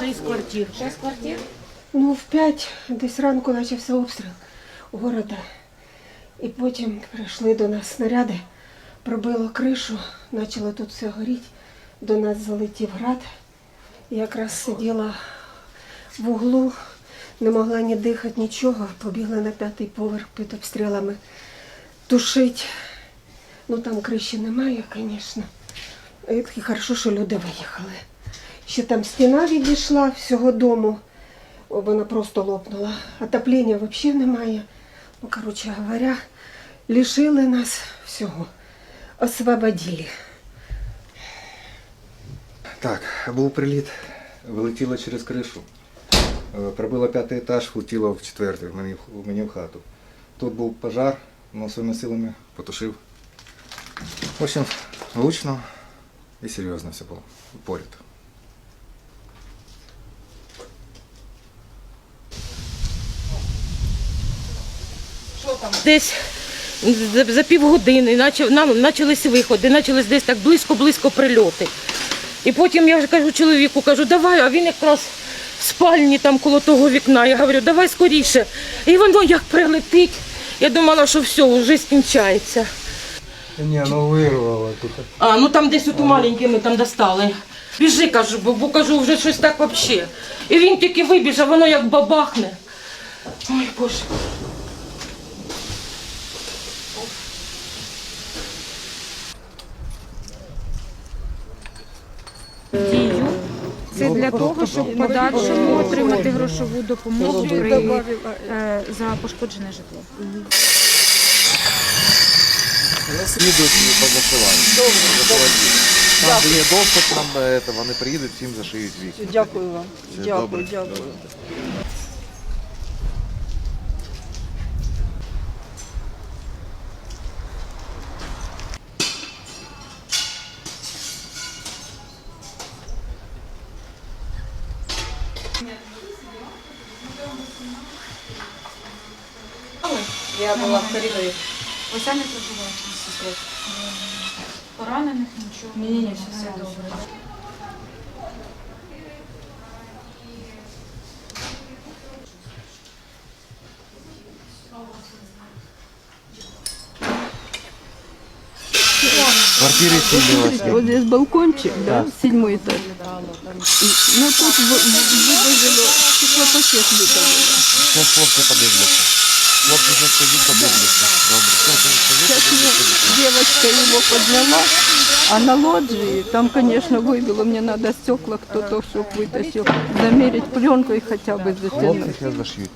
Шість квартир. Шість квартир? Ну, в п'ять десь ранку почався обстріл города. І потім прийшли до нас снаряди, пробило кришу, почало тут все горіти. До нас залетів град. Якраз сиділа в углу не могла ні дихати, нічого. Побігла на п'ятий поверх під обстрілами тушить. Ну там криші немає, звісно. І хорошо, що люди виїхали. Ще там стіна відійшла всього дому. Вона просто лопнула. Отоплення взагалі немає. Ну, коротше говоря, лишили нас всього. Освободили. Так, був приліт, вилетіло через кришу. Е, Пробило п'ятий етаж, влетіло в четвертий, мені, мені в хату. Тут був пожар, але своїми силами потушив. В общем, гучно і серйозно все було. Поряд. Десь за, півгодини нам почалися виходи, почались десь так близько-близько прильоти. І потім я вже кажу чоловіку, кажу, давай, а він якраз спальні там коло того вікна. Я говорю, давай скоріше. І воно як прилетить. Я думала, що все, вже скінчається. Ні, ну вирвало тут. А, ну там десь от у ми там достали. Біжи, кажу, бо, бо кажу, вже щось так взагалі. І він тільки вибіжав, воно як бабахне. Ой, Боже. Це для того, щоб в подальшому отримати грошову допомогу при, е, за пошкоджене житло. Їдуть по зашиванню. Там, де є доступ, там до этого, вони приїдуть, всім зашиють вікна. Дякую вам. Дякую, дякую. Я була в коридорі. Ви самі проживаєте? Поранених нічого? Ні, ні, все добре. В квартирі сілилася. Вот здесь балкончик, да, седьмой этаж. И, Ну тут вы- вы- выбежало, стеклопакет выпало. Зараз хлопці подивляться. Хлопці зараз скажіть, подивляться. Добре. Зараз Сейчас девочка его подняла, а на лоджии, там, конечно, выбило, мне надо стекла кто-то, чтобы вытащил, замерить пленку и хотя бы затянуть. Хлопці зараз зашьють.